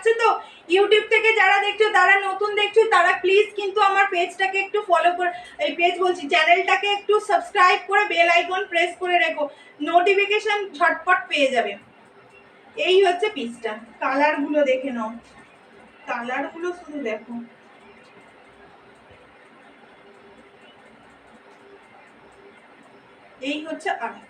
যাচ্ছে তো ইউটিউব থেকে যারা দেখছ, তারা নতুন দেখছ, তারা প্লিজ কিন্তু আমার পেজটাকে একটু ফলো করে, এই পেজ বলছি চ্যানেলটাকে একটু সাবস্ক্রাইব করে বেল আইকন প্রেস করে রেখো। নোটিফিকেশন ঝটপট পেয়ে যাবে। এই হচ্ছে পিসটা কালারগুলো দেখে নাও। কালারগুলো শুধু দেখো। এই হচ্ছে আরেকটা পিস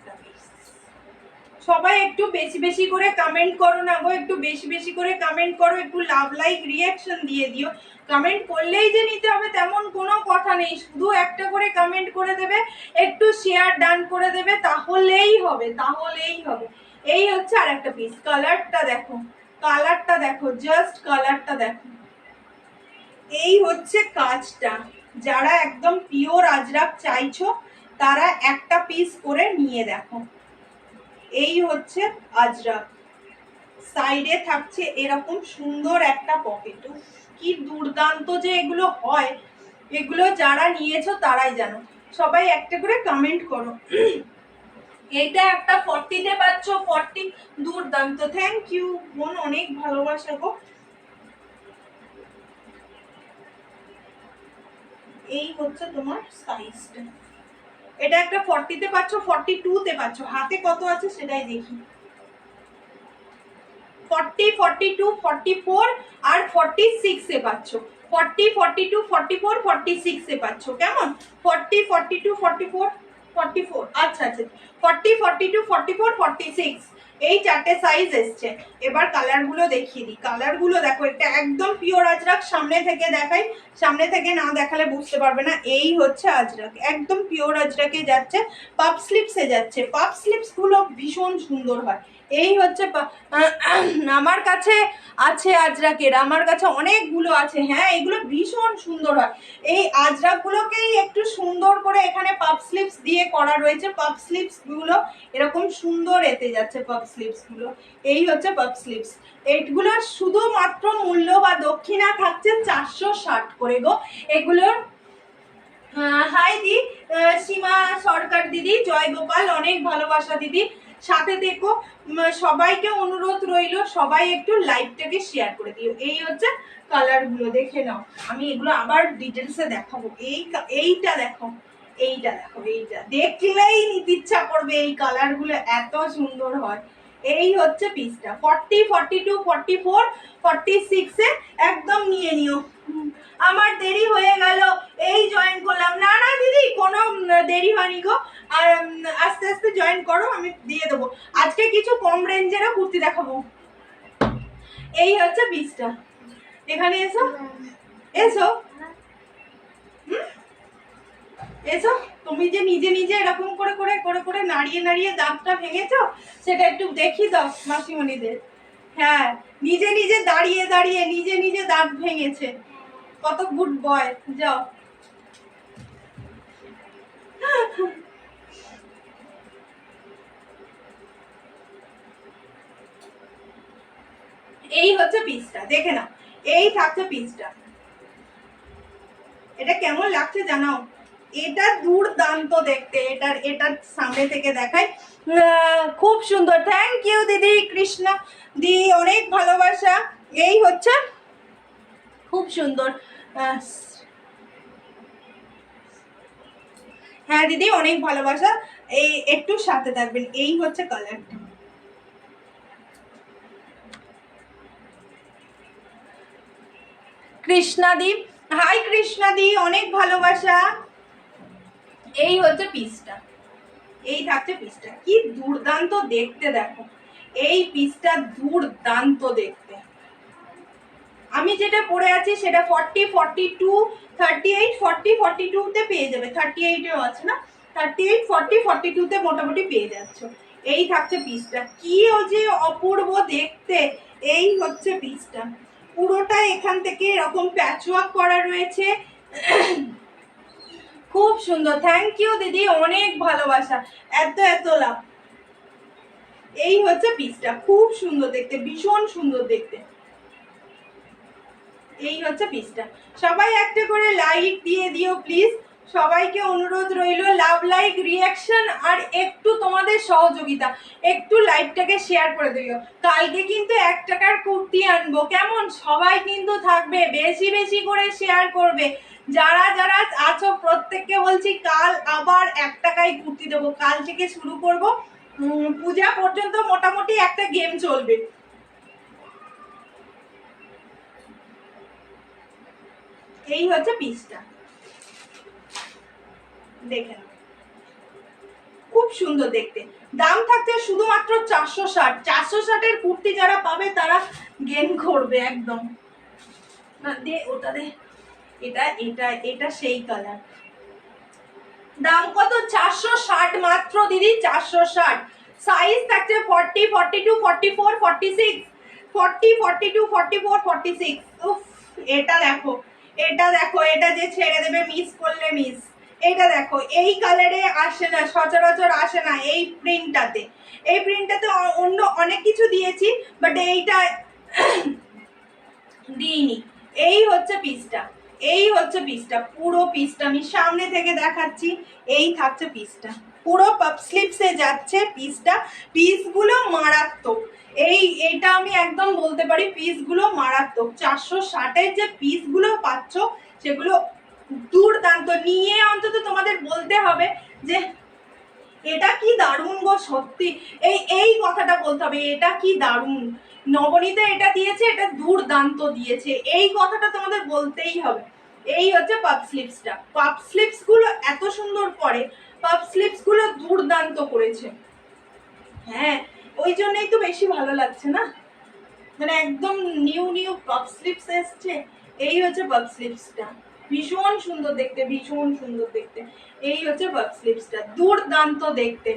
সবাই একটু বেশি বেশি করে কমেন্ট করো না গো, একটু বেশি বেশি করে কমেন্ট করো, একটু লাভ লাইক রিয়াকশন দিয়ে দিও। কমেন্ট করলেই যে নিতে হবে তেমন কোনো কথা নেই, শুধু একটা করে কমেন্ট করে দেবে, একটু শেয়ার ডান করে দেবে, তাহলেই হবে তাহলেই হবে। এই হচ্ছে আর একটা পিস কালারটা দেখো কালারটা দেখো জাস্ট কালারটা দেখো। এই হচ্ছে কাজটা, যারা একদম পিওর আজরাক চাইছো, তারা একটা পিস করে নিয়ে দেখো। এই হচ্ছে আজরাক সাইডে থাকছে এরকম সুন্দর একটা পকেট কি দুর্দান্ত যে এগুলো হয়। এগুলো যারা নিয়েছো তারাই জানো। সবাই একটা করে কমেন্ট করো। এইটা একটা ফর্টিতে পাচ্ছ ফর্টি দুর্দান্ত। থ্যাংক ইউ বোন অনেক ভালোবাসা গো। এই হচ্ছে তোমার সাইজটা এটা একটা ফর্টিতে পাচ্ছ ফর্টি টুতে পাচ্ছ। হাতে কত আছে সেটাই দেখি। Forty forty two forty four আর ফর্টি সিক্সে পাচ্ছ। Forty forty two forty four forty সিক্সে পাচ্ছ। কেমন? Forty forty two forty four forty four আচ্ছা আচ্ছা। Forty forty two forty four forty six এই চারটে সাইজ এসছে। এবার কালারগুলো দেখিয়ে দিই। কালারগুলো দেখো, এটা একদম পিওর আজরাক। সামনে থেকে দেখাই। সামনে থেকে না দেখালে বুঝতে পারবে না। এই হচ্ছে আজরাক। একদম পিওর আজরাকে যাচ্ছে। পাপ স্লিপসে যাচ্ছে। পাপ স্লিপসগুলো ভীষণ সুন্দর হয়। এই হচ্ছে আমার কাছে আছে আজরাকের। আমার কাছে অনেকগুলো আছে। হ্যাঁ এগুলো ভীষণ সুন্দর হয়। এই আজরাকগুলোকেই একটু সুন্দর করে এখানে পাপ স্লিপস দিয়ে করা রয়েছে। পাপ স্লিপসগুলো এরকম সুন্দর এতে যাচ্ছে। পাপ স্লিপসগুলো এই হচ্ছে পাপ স্লিপস শুধুমাত্র মূল্য বা দক্ষিণা থাকছে চারশো ষাট করে গো। এগুলোর হাই দি সীমা সরকার দিদি, জয় গোপাল, অনেক ভালোবাসা দিদি। সাথে দেখো সবাইকে অনুরোধ রইল, সবাই একটু লাইভটাকে শেয়ার করে দিও। এই হচ্ছে কালারগুলো দেখে নাও। আমি এগুলো আবার ডিটেলসে দেখাবো। এই এইটা দেখো এইটা দেখো, এইটা। দেখলেই নিতে ইচ্ছা করবে এই কালারগুলো এত সুন্দর হয়। এই হচ্ছে পিসটা। Forty forty two forty four forty সিক্সে একদম নিয়ে নিও। আমার দেরি হয়ে গেল এই জয়েন করলাম। না না দিদি কোনো দেরি হয়নি গো। আর আস্তে আস্তে জয়েন করো আমি দিয়ে দেবো। আজকে কিছু কম রেঞ্জেরও কুর্তি দেখাবো। এই হচ্ছে পিসটা। এখানে এসো। এসো। হুম? এসো, তুমি যে নিজে নিজে এরকম করে করে করে করে নাড়িয়ে নাড়িয়ে দাঁতটা ভেঙেছো, সেটা একটু দেখি দাও মাসিমণিদের। হ্যাঁ নিজে নিজে দাঁড়িয়ে দাঁড়িয়ে নিজে নিজে দাঁত ভেঙেছে। কত গুড বয়, যাও। এই হচ্ছে পিসটা দেখে নাও। এই থাকছে পিসটা এটা কেমন লাগছে জানাও? এটা দুর্দান্ত দেখতে এটার এটার সামনে থেকে আহ, খুব সুন্দর। থ্যাংক ইউ দিদি কৃষ্ণা দি অনেক ভালোবাসা। এই হচ্ছে খুব সুন্দর হ্যাঁ দিদি অনেক ভালোবাসা। এই একটু সাথে থাকবেন। এই হচ্ছে কালারটা কৃষ্ণাদি হাই কৃষ্ণাদি অনেক ভালোবাসা। এই হচ্ছে পিসটা। এই থাকছে পিসটা। কি দুর্দান্ত দেখতে দেখো। এই পিসটা দুর্দান্ত দেখতে। আমি যেটা পরে আছি সেটা forty forty two thirty eight forty forty টুতে পেয়ে যাবে। থার্টি এইটেও আছে না? থার্টি এইট ফর্টি ফর্টি টুতে মোটামুটি পেয়ে যাচ্ছ। এই থাকছে পিসটা। কি ও যে অপূর্ব দেখতে, এই হচ্ছে পিসটা। পুরোটা এখান থেকে এরকম প্যাচওয়ার্ক করা রয়েছে। খুব সুন্দর। থ্যাংক ইউ দিদি, অনেক ভালোবাসা। এত এত লাভ। এই হচ্ছে পিসটা। খুব সুন্দর দেখতে, ভীষণ সুন্দর দেখতে। এই হচ্ছে পিসটা। সবাই একটা করে লাইক দিয়ে দিও প্লিজ সবাইকে অনুরোধ রইল লাভ লাইক রিয়াকশন আর একটু তোমাদের সহযোগিতা, একটু লাইভটাকে শেয়ার করে দিও। কালকে কিন্তু এক টাকার কুর্তি আনব, কেমন? সবাই কিন্তু থাকবে, বেশি বেশি করে শেয়ার করবে। যারা যারা আছো, প্রত্যেককে বলছি, কাল আবার এক টাকায় কুর্তি দেবো। কাল থেকে শুরু করব। পূজা পর্যন্ত মোটামুটি একটা গেম চলবে। এই হচ্ছে পিসটা দেখে নাও। খুব সুন্দর দেখতে। দাম থাকছে শুধুমাত্র চারশো ষাট। চারশো ষাটের কুর্তি যারা পাবে, তারা গেম করবে একদম। না, দে, ওটা দে। এটা এটা এটা সেই কালার দাম কত? চারশো ষাট মাত্র, দিদি, চারশো ষাট। সাইজ থাকছে forty forty two forty four forty six forty forty two forty four forty six উফ, এটা দেখো। এটা দেখো, এটা যে ছেড়ে দেবে মিস করলে মিস এটা দেখো, এই কালারে আসে না, সচরাচর আসে না এই প্রিন্টটাতে এই প্রিন্টটাতে অন্য অনেক কিছু দিয়েছি বাট এইটা দিইনি। এই হচ্ছে পিসটা এই হচ্ছে পিসটা পুরো পিসটা আমি সামনে থেকে দেখাচ্ছি, এই থাকছে পিসটা পুরো পাপ স্লিপসে যাচ্ছে পিসটা পিসগুলো মারাত্মক। এই, এটা আমি একদম বলতে পারি পিসগুলো মারাত্মক। চারশো ষাটের যে পিসগুলো পাচ্ছ, সেগুলো দুর্দান্ত। নিয়ে অন্তত তোমাদের বলতে হবে যে, এটা কি দারুণ গো, সত্যি। এই এই কথাটা বলতে হবে, এটা কি দারুণ। নবনীতা এটা দিয়েছে, এটা দুর্দান্ত দিয়েছে। এই কথাটা তোমাদের বলতেই হবে। এই হচ্ছে পাপ স্লিপসটা পাপ স্লিপসগুলো এত সুন্দর পরে পাপ স্লিপসগুলো দুর্দান্ত করেছে। হ্যাঁ ওই জন্যই তো বেশি ভালো লাগছে না? মানে একদম নিউ নিউ পাপ স্লিপস এসছে। এই হচ্ছে পাপ স্লিপসটা ভীষণ সুন্দর দেখতে, ভীষণ সুন্দর দেখতে। এই হচ্ছে পাপ স্লিপসটা দুর্দান্ত দেখতে।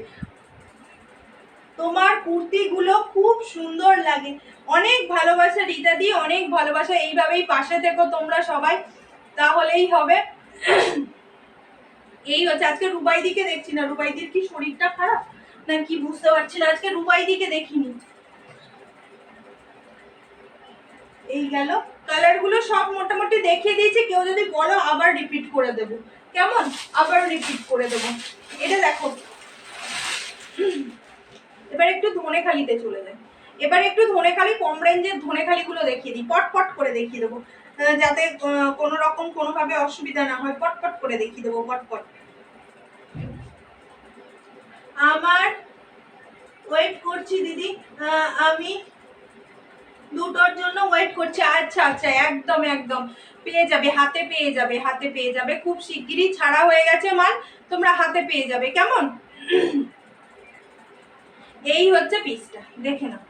তোমার কুর্তিগুলো খুব সুন্দর লাগে। অনেক ভালোবাসা, রীতা দি, অনেক ভালোবাসা। এইভাবেই পাশে থেকো তোমরা সবাই। তাহলেই হবে। এই হচ্ছে, আজকে রুবাইদিকে দেখছি না। রুবাইদির কি শরীরটা খারাপ? না কি বুঝতে পারছি না। আজকে রুবাইদিকে দেখিনি। এই গেল। কালারগুলো সব মোটামুটি দেখিয়ে দিয়েছি। কেউ যদি বলো, আবার রিপিট করে দেব। কেমন? আবার রিপিট করে দেব। এটা দেখো। এবার একটু ধনেখালিতে চলে যায় এবার একটু ধনেখালি, কম রেঞ্জের ধনেখালিগুলো দেখিয়ে দিই। পট পট করে দেখিয়ে দেবো। যাতে কোনো রকম, কোনোভাবে অসুবিধা না হয় পট পট করে দেখিয়ে দেবো পট পট আমার ওয়েট করছি দিদি। আমি দুটোর জন্য ওয়েট করছে। আচ্ছা আচ্ছা একদম একদম। পেয়ে যাবে, হাতে পেয়ে যাবে, হাতে পেয়ে যাবে। খুব শিগগিরই ছাড়া হয়ে গেছে মাল, তোমরা হাতে পেয়ে যাবে। কেমন? এই হচ্ছে পিসটা দেখে নাও।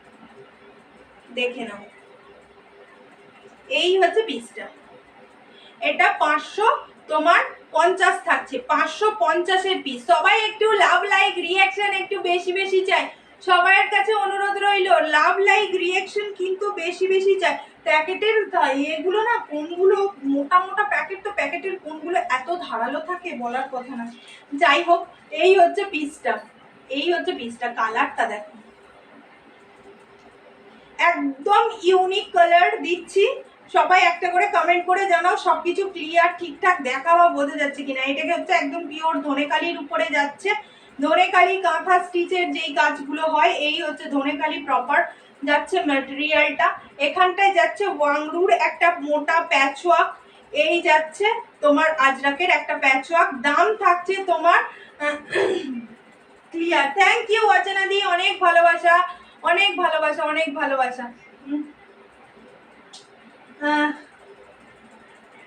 দেখে নাও। এই হচ্ছে পিসটা এটা পাঁচশো, তোমার পঞ্চাশ থাকছে। পাঁচশো পঞ্চাশের পিস সবাই একটু লাভ লাইক রিয়াকশন একটু বেশি বেশি চাই সবার কাছে লাভ লাইক রিয়াকশন কিন্তু বেশি বেশি চাই প্যাকেটের এগুলো না, কোনগুলো মোটা মোটা প্যাকেট, তো প্যাকেটের কোনগুলো এত ধারালো থাকে বলার কথা না। যাই হোক, এই হচ্ছে পিসটা এই হচ্ছে পিসটা কালারটা দেখো। একদম ইউনিক কালার দিচ্ছি। সবাই একটা করে কমেন্ট করে জানাও, সবকিছু ক্লিয়ার ঠিকঠাক দেখা বা বোঝা যাচ্ছে কিনা। এটাকে হচ্ছে একদম পিওর ধনেকালির উপরে যাচ্ছে। ধনেকালি কাঁথা স্টিচের যেই কাজগুলো হয়, এই হচ্ছে ধনেকালি প্রপার যাচ্ছে ম্যাটেরিয়ালটা এখানটায় যাচ্ছে ওয়াংরুর একটা মোটা প্যাচওয়ার্ক এই যাচ্ছে তোমার আজরাকের একটা প্যাচওয়ার্ক দাম থাকছে তোমার ক্লিয়ার থ্যাংক ইউ অচেনা দি অনেক ভালোবাসা অনেক ভালোবাসা অনেক ভালোবাসা।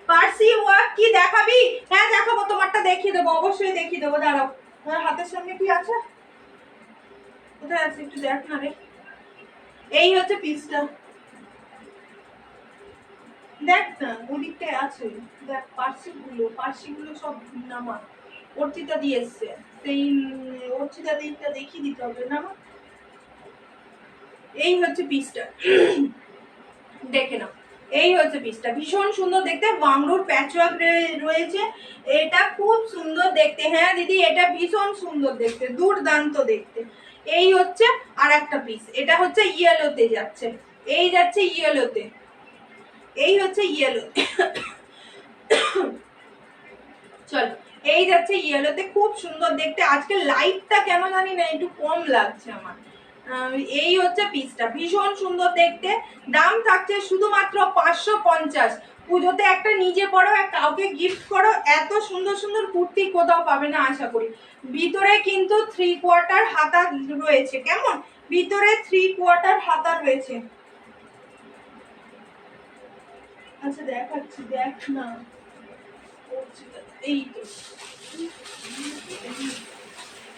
পার্সি ওয়ার্ক কি দেখাবি? হ্যাঁ দেখাবো, তোমারটা দেখিয়ে দেবো, অবশ্যই দেখিয়ে দেবো, দাঁড়াও। তোমার হাতের সামনে কি আছে? কোথায় আছে? একটু দেখ না রে। এই হচ্ছে পিসটা। দেখ না, ওদিকটায় আছে। দেখ পার্সিগুলো পার্সিগুলো সব নামা। অর্চিতা দিয়ে এসছে। সেই, অর্চিতা দিকটা দেখিয়ে দিতে হবে, না এই হচ্ছে পিসটা। দেখে নাও। এই হচ্ছে পিসটা ভীষণ সুন্দর দেখতে বাংলোর প্যাচওয়ার্ক রয়েছে। এটা খুব সুন্দর দেখতে। হ্যাঁ দিদি, এটা ভীষণ সুন্দর দেখতে, দুর্দান্ত দেখতে। এই হচ্ছে আর একটা পিস এটা হচ্ছে ইয়েলোতে যাচ্ছে। এই যাচ্ছে ইয়েলোতে এই হচ্ছে ইয়েলো চল, এই যাচ্ছে ইয়েলোতে খুব সুন্দর দেখতে। আজকে লাইটটা কেন জানি না, একটু কম লাগছে আমার। এই হচ্ছে পিসটা ভীষণ সুন্দর দেখতে দাম থাকছে শুধুমাত্র পাঁচশো পঞ্চাশ পুজোতে একটা নিজে পড়ো আর কাউকে গিফট করো এত সুন্দর সুন্দর কুর্তি কোথাও পাবে না আশা করি ভিতরে কিন্তু থ্রি কোয়ার্টার হাতা রয়েছে কেমন ভিতরে থ্রি কোয়ার্টার হাতা রয়েছে আচ্ছা দেখাচ্ছি দেখ না এই তো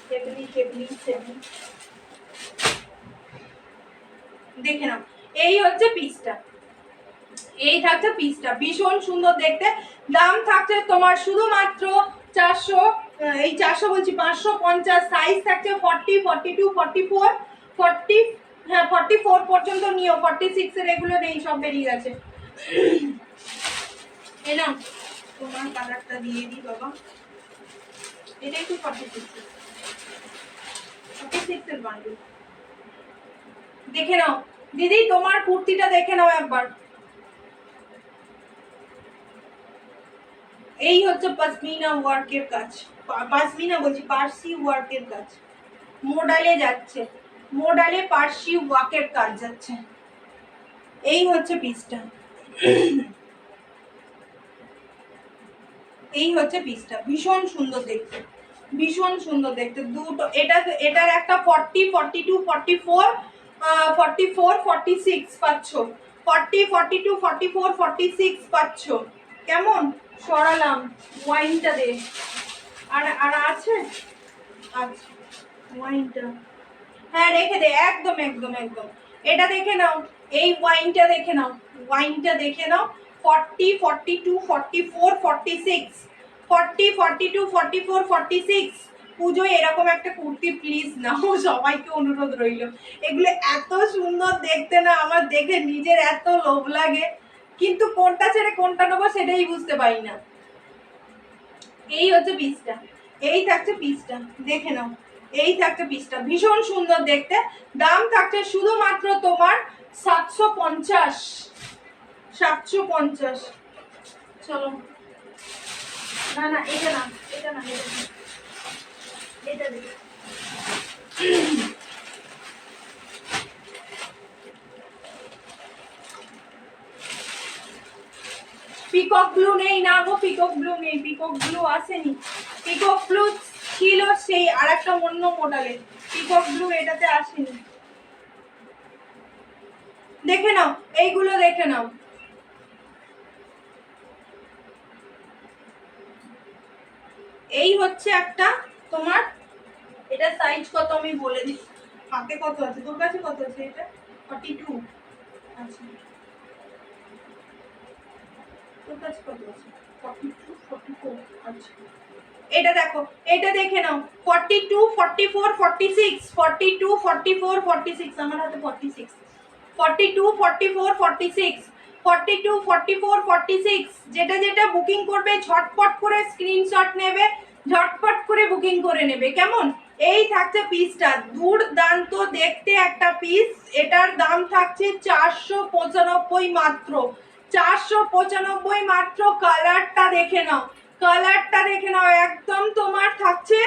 কেবলি কেবলি কেবলি দেখে নাও। এই হচ্ছে পিসটা এই থাকছে পিসটা ভীষণ সুন্দর দেখতে। দাম থাকছে তোমার শুধুমাত্র চারশো এই চারশো বলছি, পাঁচশো পঞ্চাশ। সাইজ থাকছে forty forty two forty four forty হ্যাঁ ফর্টি ফোর পর্যন্ত নিও। ফর্টি সিক্সের এগুলো নেই সব বেরিয়ে গেছে। এ নাও। তোমার কালারটা দিয়ে দিই, বাবা। এটা একটু ফর্টি সিক্সের ফর্টি সিক্সের বান্ডেল দেখে নাও। দিদি, তোমার কুর্তিটা দেখে নাও একবার। এই হচ্ছে পশমিনা ওয়ার্কের কাজ। পা- পাশমিনা বলছি, পার্সি ওয়ার্কের কাজ। মোডালে যাচ্ছে। মোডালে পার্সি ওয়ার্কের কাজ যাচ্ছে। এই হচ্ছে পিসটা। এই হচ্ছে পিসটা। ভীষণ সুন্দর দেখতে। ভীষণ সুন্দর দেখতে। দুটো, এটা, এটার একটা forty forty two forty four forty four forty six পাচ্ছ। Forty forty two forty four forty six পাচ্ছ। কেমন? সরালাম। ওয়াইনটা দে। আর আর আছে? ওয়াইনটা হ্যাঁ রেখে দে। একদম একদম একদম। এটা দেখে নাও। এই ওয়াইনটা দেখে নাও। ওয়াইনটা দেখে নাও। Forty forty two forty four forty six forty forty two forty four forty six পুজোয় এরকম একটা কুর্তি প্লিজ নাও সবাইকে অনুরোধ রইল। এগুলো এত সুন্দর দেখতে না, আমার দেখে নিজের এত লোভ লাগে। কিন্তু কোনটা ছেড়ে কোনটা নেব সেটাই বুঝতে পারি না। এই হচ্ছে পিসটা। এই থাকছে পিসটা। দেখে নাও। এই থাকছে পিসটা। ভীষণ সুন্দর দেখতে। দাম থাকছে শুধুমাত্র তোমার সাতশো পঞ্চাশ। সাতশো পঞ্চাশ। চলো। না না, এটা না এটা না এটা না। পিকক ব্লু নেই না গো পিকক ব্লু নেই পিকক ব্লু আসেনি। পিকক ব্লু ছিল সেই আর একটা অন্য মডেলের পিকক ব্লু এটাতে আসেনি। দেখে নাও, এইগুলো দেখে নাও। এই হচ্ছে একটা তোমার? এটা সাইজ কত আমি বলে দিই? হাতে কত আছে? তোর কাছে কত আছে এটা? ফর্টি টু আচ্ছা টু আচ্ছা। এটা দেখো, এটা দেখে নাও। Forty two forty four forty six forty two forty four forty six আমার হাতে forty six forty two forty four forty six forty two forty four forty six যেটা যেটা বুকিং করবে, ঝটপট করে স্ক্রিনশট নেবে। ঝটপট করে বুকিং করে নেবে। কেমন? এই থাকছে পিসটা দুর্দান্ত দেখতে একটা পিস এটার দাম থাকছে চারশো পঁচানব্বই মাত্র। চারশো পঁচানব্বই মাত্র কালারটা দেখে নাও। কালারটা দেখে নাও। একদম তোমার থাকছে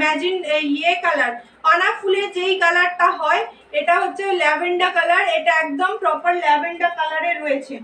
ম্যাজিন ইয়ে কালার পানা ফুলের যেই কালারটা হয়, এটা হচ্ছে ল্যাভেন্ডার কালার এটা একদম প্রপার ল্যাভেন্ডার কালারে রয়েছে।